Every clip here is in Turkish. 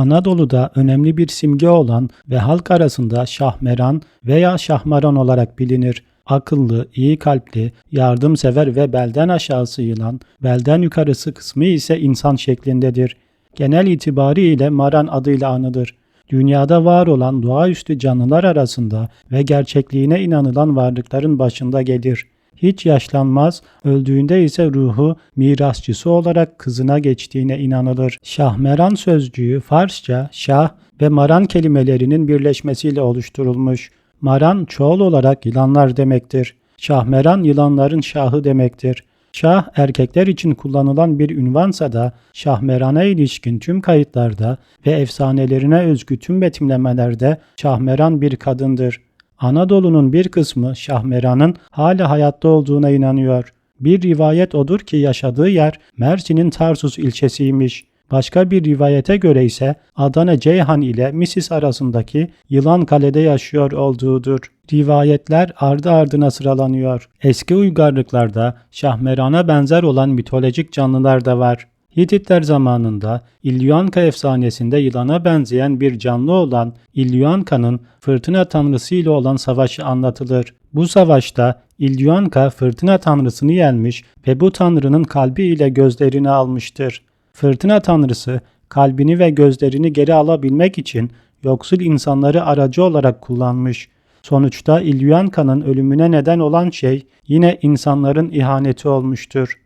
Anadolu'da önemli bir simge olan ve halk arasında Şahmeran veya Şahmaran olarak bilinir. Akıllı, iyi kalpli, yardımsever ve belden aşağısı yılan, belden yukarısı kısmı ise insan şeklindedir. Genel itibariyle Maran adıyla anılır. Dünyada var olan doğaüstü canlılar arasında ve gerçekliğine inanılan varlıkların başında gelir. Hiç yaşlanmaz, öldüğünde ise ruhu mirasçısı olarak kızına geçtiğine inanılır. Şahmeran sözcüğü Farsça şah ve maran kelimelerinin birleşmesiyle oluşturulmuş. Maran çoğul olarak yılanlar demektir. Şahmeran yılanların şahı demektir. Şah erkekler için kullanılan bir ünvansa da Şahmeran'a ilişkin tüm kayıtlarda ve efsanelerine özgü tüm betimlemelerde Şahmeran bir kadındır. Anadolu'nun bir kısmı Şahmeran'ın hala hayatta olduğuna inanıyor. Bir rivayet odur ki yaşadığı yer Mersin'in Tarsus ilçesiymiş. Başka bir rivayete göre ise Adana Ceyhan ile Misis arasındaki Yılan Kale'de yaşıyor olduğudur. Rivayetler ardı ardına sıralanıyor. Eski uygarlıklarda Şahmeran'a benzer olan mitolojik canlılar da var. Hititler zamanında İlyuanka efsanesinde yılana benzeyen bir canlı olan İlyuanka'nın fırtına tanrısı ile olan savaşı anlatılır. Bu savaşta İlyuanka fırtına tanrısını yenmiş ve bu tanrının kalbi ile gözlerini almıştır. Fırtına tanrısı kalbini ve gözlerini geri alabilmek için yoksul insanları aracı olarak kullanmış. Sonuçta İlyuanka'nın ölümüne neden olan şey yine insanların ihaneti olmuştur.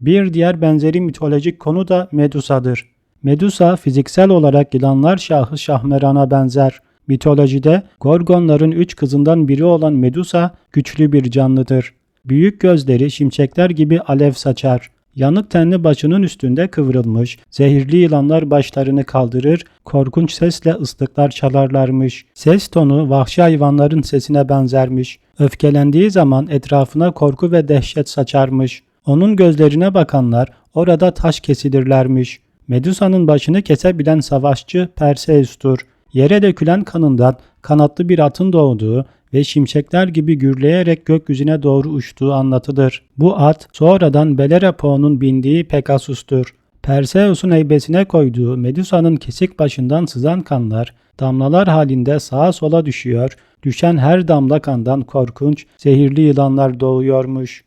Bir diğer benzeri mitolojik konu da Medusa'dır. Medusa fiziksel olarak yılanlar şahı Şahmeran'a benzer. Mitolojide Gorgonların üç kızından biri olan Medusa güçlü bir canlıdır. Büyük gözleri şimşekler gibi alev saçar. Yanık tenli başının üstünde kıvrılmış, zehirli yılanlar başlarını kaldırır, korkunç sesle ıslıklar çalarlarmış. Ses tonu vahşi hayvanların sesine benzermiş. Öfkelendiği zaman etrafına korku ve dehşet saçarmış. Onun gözlerine bakanlar orada taş kesilirlermiş. Medusa'nın başını kesebilen savaşçı Perseus'tur. Yere dökülen kanından kanatlı bir atın doğduğu ve şimşekler gibi gürleyerek gökyüzüne doğru uçtuğu anlatılır. Bu at sonradan Belerapo'nun bindiği Pegasus'tur. Perseus'un heybesine koyduğu Medusa'nın kesik başından sızan kanlar damlalar halinde sağa sola düşüyor, düşen her damla kandan korkunç, zehirli yılanlar doğuyormuş.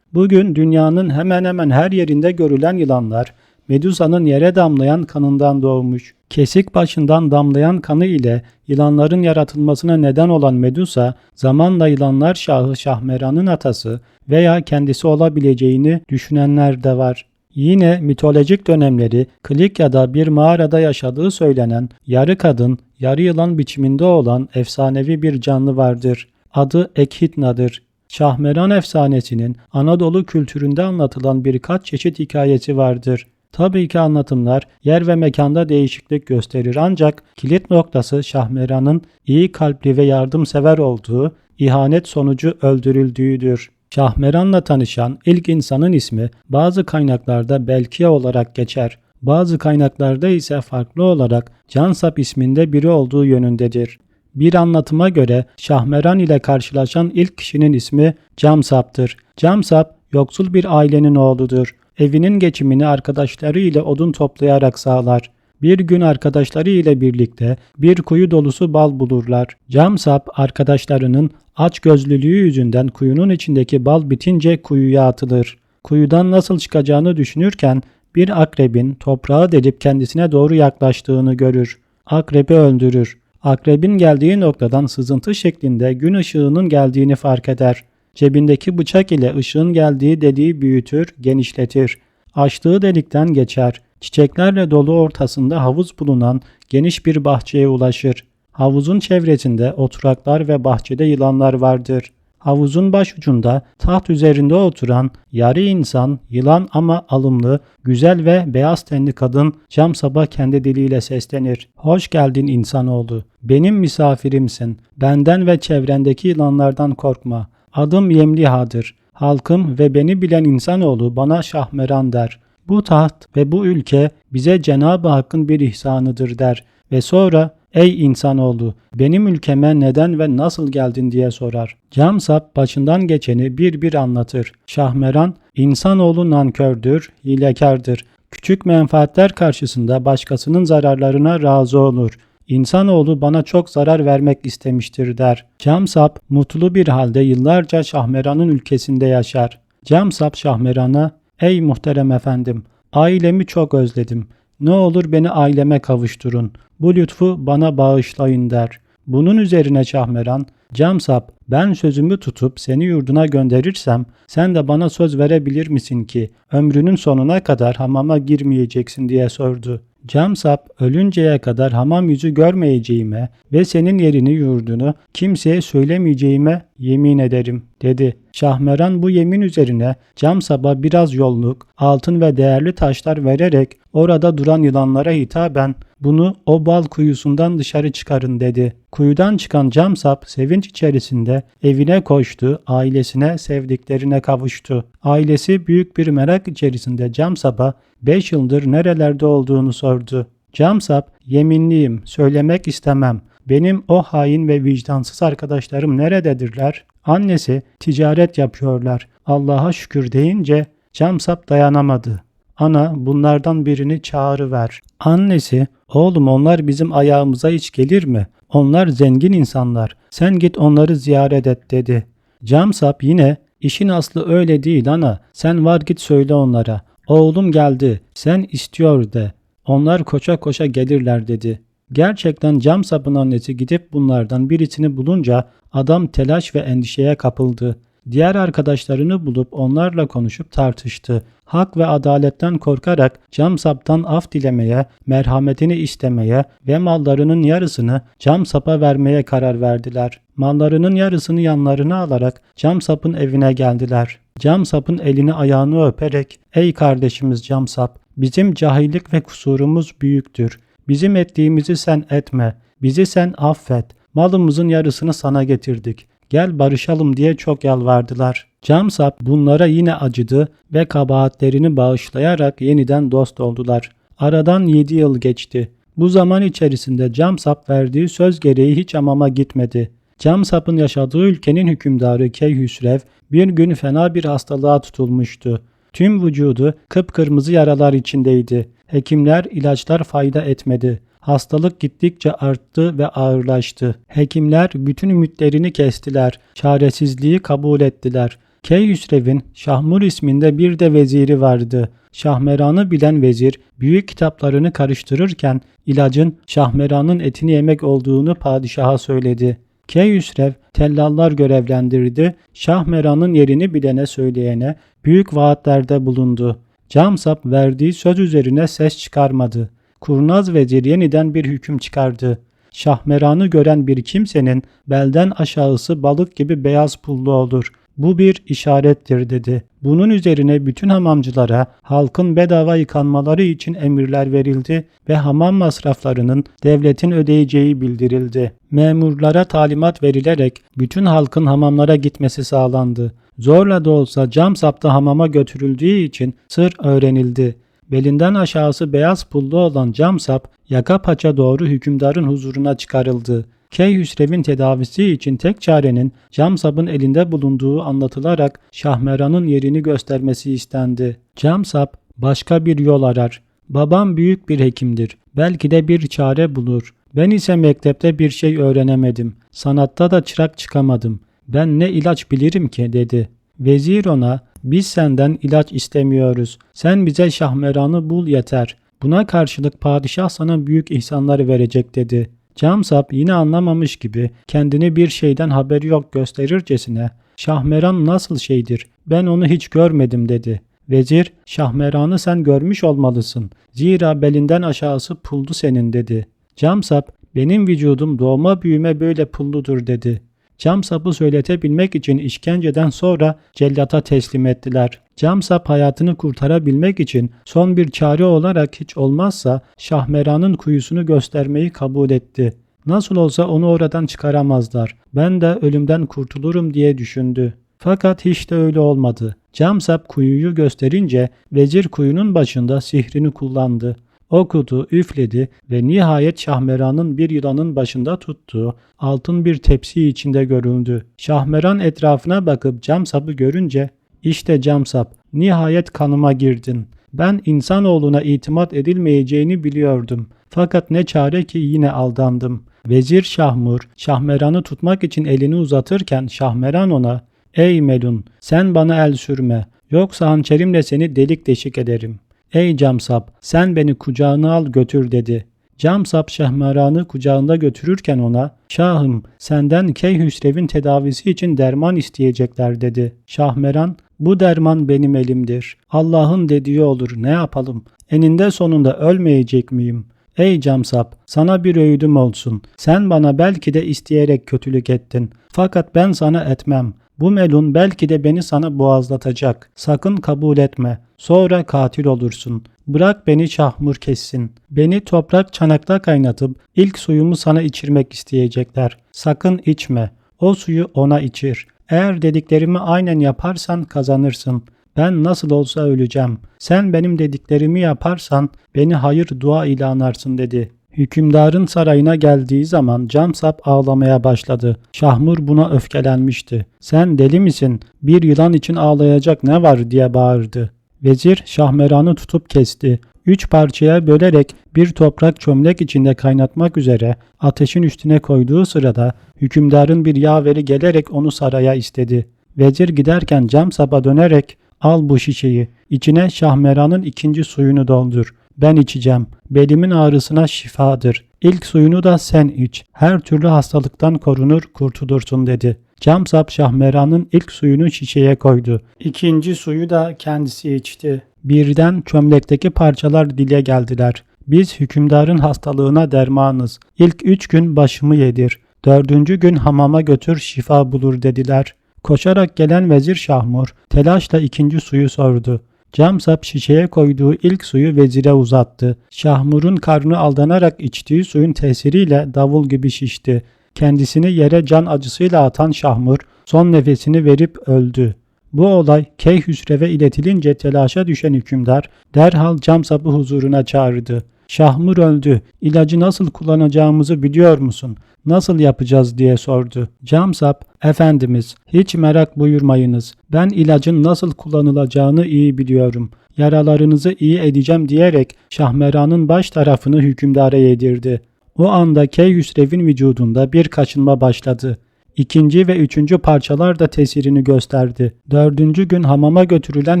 Bugün dünyanın hemen hemen her yerinde görülen yılanlar Medusa'nın yere damlayan kanından doğmuş. Kesik başından damlayan kanı ile yılanların yaratılmasına neden olan Medusa, zamanla yılanlar şahı Şahmeran'ın atası veya kendisi olabileceğini düşünenler de var. Yine mitolojik dönemleri Klikya'da bir mağarada yaşadığı söylenen yarı kadın, yarı yılan biçiminde olan efsanevi bir canlı vardır. Adı Ekhidna'dır. Şahmeran efsanesinin Anadolu kültüründe anlatılan birkaç çeşit hikayesi vardır. Tabii ki anlatımlar yer ve mekanda değişiklik gösterir ancak kilit noktası Şahmeran'ın iyi kalpli ve yardımsever olduğu, ihanet sonucu öldürüldüğüdür. Şahmeran'la tanışan ilk insanın ismi bazı kaynaklarda Belkiye olarak geçer. Bazı kaynaklarda ise farklı olarak Cansap isminde biri olduğu yönündedir. Bir anlatıma göre Şahmeran ile karşılaşan ilk kişinin ismi Camsap'tır. Camsap yoksul bir ailenin oğludur. Evinin geçimini arkadaşları ile odun toplayarak sağlar. Bir gün arkadaşları ile birlikte bir kuyu dolusu bal bulurlar. Camsap arkadaşlarının aç gözlülüğü yüzünden kuyunun içindeki bal bitince kuyuya atılır. Kuyudan nasıl çıkacağını düşünürken bir akrebin toprağı delip kendisine doğru yaklaştığını görür. Akrebi öldürür. Akrebin geldiği noktadan sızıntı şeklinde gün ışığının geldiğini fark eder. Cebindeki bıçak ile ışığın geldiği deliği büyütür, genişletir. Açtığı delikten geçer. Çiçeklerle dolu ortasında havuz bulunan geniş bir bahçeye ulaşır. Havuzun çevresinde oturaklar ve bahçede yılanlar vardır. Havuzun başucunda taht üzerinde oturan yarı insan, yılan ama alımlı, güzel ve beyaz tenli kadın cam sabah kendi diliyle seslenir. Hoş geldin insanoğlu. Benim misafirimsin. Benden ve çevrendeki yılanlardan korkma. Adım Yemliha'dır. Halkım ve beni bilen insanoğlu bana Şahmeran der. Bu taht ve bu ülke bize Cenab-ı Hakk'ın bir ihsanıdır der ve sonra ey insanoğlu benim ülkeme neden ve nasıl geldin diye sorar. Camsap başından geçeni bir bir anlatır. Şahmeran insanoğlu nankördür, hilekardır. Küçük menfaatler karşısında başkasının zararlarına razı olur. İnsanoğlu bana çok zarar vermek istemiştir der. Camsap mutlu bir halde yıllarca Şahmeran'ın ülkesinde yaşar. Camsap Şahmeran'a ''Ey muhterem efendim, ailemi çok özledim. Ne olur beni aileme kavuşturun. Bu lütfu bana bağışlayın.'' der. Bunun üzerine Şahmeran, Camsap ben sözümü tutup seni yurduna gönderirsem sen de bana söz verebilir misin ki ömrünün sonuna kadar hamama girmeyeceksin diye sordu. Camsap ölünceye kadar hamam yüzü görmeyeceğime ve senin yerini yurdunu kimseye söylemeyeceğime yemin ederim dedi. Şahmeran bu yemin üzerine Camsap'a biraz yolluk, altın ve değerli taşlar vererek orada duran yılanlara hitaben bunu o bal kuyusundan dışarı çıkarın dedi. Kuyudan çıkan Camsap sevinç içerisinde evine koştu, ailesine, sevdiklerine kavuştu. Ailesi büyük bir merak içerisinde Camsap'a 5 yıldır nerelerde olduğunu sordu. Camsap, yeminliyim, söylemek istemem. Benim o hain ve vicdansız arkadaşlarım nerededirler? Annesi, ticaret yapıyorlar. Allah'a şükür deyince Camsap dayanamadı. Ana bunlardan birini çağırıver. Annesi, oğlum onlar bizim ayağımıza hiç gelir mi? Onlar zengin insanlar. Sen git onları ziyaret et dedi. Camsap yine, işin aslı öyle değil ana. Sen var git söyle onlara. Oğlum geldi. Sen istiyor de. Onlar koşa koşa gelirler dedi. Gerçekten cam sapın annesi gidip bunlardan birisini bulunca adam telaş ve endişeye kapıldı. Diğer arkadaşlarını bulup onlarla konuşup tartıştı. Hak ve adaletten korkarak cam saptan af dilemeye, merhametini istemeye ve mallarının yarısını cam sapa vermeye karar verdiler. Mallarının yarısını yanlarına alarak cam sapın evine geldiler. Cam sapın elini ayağını öperek ''Ey kardeşimiz cam sap, bizim cahillik ve kusurumuz büyüktür. Bizim ettiğimizi sen etme, bizi sen affet. Malımızın yarısını sana getirdik. Gel barışalım diye çok yalvardılar. Camsap bunlara yine acıdı ve kabahatlerini bağışlayarak yeniden dost oldular. Aradan 7 yıl geçti. Bu zaman içerisinde Camsap verdiği söz gereği hiç amama gitmedi. Camsap'ın yaşadığı ülkenin hükümdarı Keyhüsrev bir gün fena bir hastalığa tutulmuştu. Tüm vücudu kıpkırmızı yaralar içindeydi. Hekimler ilaçlar fayda etmedi. Hastalık gittikçe arttı ve ağırlaştı. Hekimler bütün ümitlerini kestiler. Çaresizliği kabul ettiler. Keyhüsrev'in Şahmur isminde bir de veziri vardı. Şahmeran'ı bilen vezir büyük kitaplarını karıştırırken ilacın Şahmeran'ın etini yemek olduğunu padişaha söyledi. Keyhüsrev tellallar görevlendirdi. Şahmeran'ın yerini bilene söyleyene büyük vaatlerde bulundu. Camsap verdiği söz üzerine ses çıkarmadı. Kurnaz vezir yeniden bir hüküm çıkardı. Şahmeran'ı gören bir kimsenin belden aşağısı balık gibi beyaz pullu olur. Bu bir işarettir dedi. Bunun üzerine bütün hamamcılara halkın bedava yıkanmaları için emirler verildi ve hamam masraflarının devletin ödeyeceği bildirildi. Memurlara talimat verilerek bütün halkın hamamlara gitmesi sağlandı. Zorla da olsa cam sapta hamama götürüldüğü için sır öğrenildi. Belinden aşağısı beyaz pullu olan cam sap yaka paça doğru hükümdarın huzuruna çıkarıldı. Keyhüsrev'in tedavisi için tek çarenin cam sapın elinde bulunduğu anlatılarak Şahmeran'ın yerini göstermesi istendi. Cam sap başka bir yol arar. Babam büyük bir hekimdir. Belki de bir çare bulur. Ben ise mektepte bir şey öğrenemedim. Sanatta da çırak çıkamadım. Ben ne ilaç bilirim ki dedi. Vezir ona biz senden ilaç istemiyoruz. Sen bize Şahmeran'ı bul yeter. Buna karşılık padişah sana büyük ihsanlar verecek dedi. Camsap yine anlamamış gibi kendini bir şeyden haberi yok gösterircesine Şahmeran nasıl şeydir ben onu hiç görmedim dedi. Vezir Şahmeran'ı sen görmüş olmalısın. Zira belinden aşağısı puldu senin dedi. Camsap benim vücudum doğma büyüme böyle pulludur dedi. Cam sapı söyletebilmek için işkenceden sonra cellata teslim ettiler. Cam sap hayatını kurtarabilmek için son bir çare olarak hiç olmazsa Şahmeran'ın kuyusunu göstermeyi kabul etti. Nasıl olsa onu oradan çıkaramazlar. Ben de ölümden kurtulurum diye düşündü. Fakat hiç de öyle olmadı. Camsap kuyuyu gösterince vezir kuyunun başında sihrini kullandı. Okudu, üfledi ve nihayet Şahmeran'ın bir yılanın başında tuttuğu altın bir tepsi içinde görüldü. Şahmeran etrafına bakıp cam sapı görünce işte cam sap nihayet kanıma girdin. Ben insanoğluna itimat edilmeyeceğini biliyordum. Fakat ne çare ki yine aldandım. Vezir Şahmur, Şahmeran'ı tutmak için elini uzatırken Şahmeran ona ''Ey Melun, sen bana el sürme, yoksa hançerimle seni delik deşik ederim. Ey Camsap, sen beni kucağına al götür.'' dedi. Camsap Şahmeran'ı kucağında götürürken ona ''Şahım, senden Keyhüsrev'in tedavisi için derman isteyecekler.'' dedi. Şahmeran ''Bu derman benim elimdir. Allah'ın dediği olur, ne yapalım? Eninde sonunda ölmeyecek miyim?'' Ey Camsap, sana bir öğüdüm olsun. Sen bana belki de isteyerek kötülük ettin. Fakat ben sana etmem. Bu melun belki de beni sana boğazlatacak. Sakın kabul etme. Sonra katil olursun. Bırak beni şahmur kessin. Beni toprak çanakta kaynatıp ilk suyumu sana içirmek isteyecekler. Sakın içme. O suyu ona içir. Eğer dediklerimi aynen yaparsan kazanırsın. Ben nasıl olsa öleceğim. Sen benim dediklerimi yaparsan beni hayır dua ile anarsın dedi. Hükümdarın sarayına geldiği zaman Camsap ağlamaya başladı. Şahmur buna öfkelenmişti. Sen deli misin? Bir yılan için ağlayacak ne var diye bağırdı. Vezir Şahmeran'ı tutup kesti. Üç parçaya bölerek bir toprak çömlek içinde kaynatmak üzere ateşin üstüne koyduğu sırada hükümdarın bir yaveri gelerek onu saraya istedi. Vezir giderken Camsap'a dönerek Al bu şişeyi. İçine Şahmeran'ın ikinci suyunu doldur. Ben içeceğim. Belimin ağrısına şifadır. İlk suyunu da sen iç. Her türlü hastalıktan korunur, kurtulursun dedi. Camsap Şahmeran'ın ilk suyunu şişeye koydu. İkinci suyu da kendisi içti. Birden çömlekteki parçalar dile geldiler. Biz hükümdarın hastalığına dermanız. İlk üç gün başımı yedir. Dördüncü gün hamama götür şifa bulur dediler. Koşarak gelen vezir Şahmur telaşla ikinci suyu sordu. Camsap şişeye koyduğu ilk suyu vezire uzattı. Şahmur'un karnı aldanarak içtiği suyun tesiriyle davul gibi şişti. Kendisini yere can acısıyla atan Şahmur son nefesini verip öldü. Bu olay Keyhüsrev'e iletilince telaşa düşen hükümdar derhal Camsap'ı huzuruna çağırdı. Şahmur öldü. İlacı nasıl kullanacağımızı biliyor musun? Nasıl yapacağız diye sordu. Camsap, efendimiz hiç merak buyurmayınız. Ben ilacın nasıl kullanılacağını iyi biliyorum. Yaralarınızı iyi edeceğim diyerek Şahmeran'ın baş tarafını hükümdara yedirdi. O anda Keyhüsrev'in vücudunda bir kaşınma başladı. İkinci ve üçüncü parçalar da tesirini gösterdi. Dördüncü gün hamama götürülen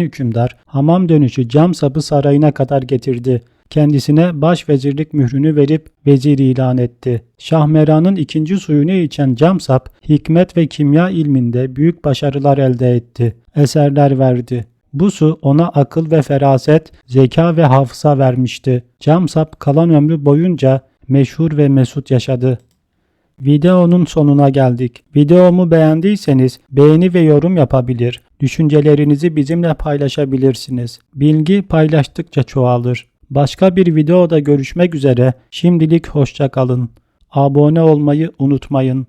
hükümdar hamam dönüşü cam sapı sarayına kadar getirdi kendisine başvezirlik mührünü verip vezir ilan etti. Şahmeran'ın ikinci suyunu içen Camsap, hikmet ve kimya ilminde büyük başarılar elde etti. Eserler verdi. Bu su ona akıl ve feraset, zeka ve hafıza vermişti. Camsap kalan ömrü boyunca meşhur ve mesut yaşadı. Videonun sonuna geldik. Videomu beğendiyseniz beğeni ve yorum yapabilir, düşüncelerinizi bizimle paylaşabilirsiniz. Bilgi paylaştıkça çoğalır. Başka bir videoda görüşmek üzere. Şimdilik hoşça kalın. Abone olmayı unutmayın.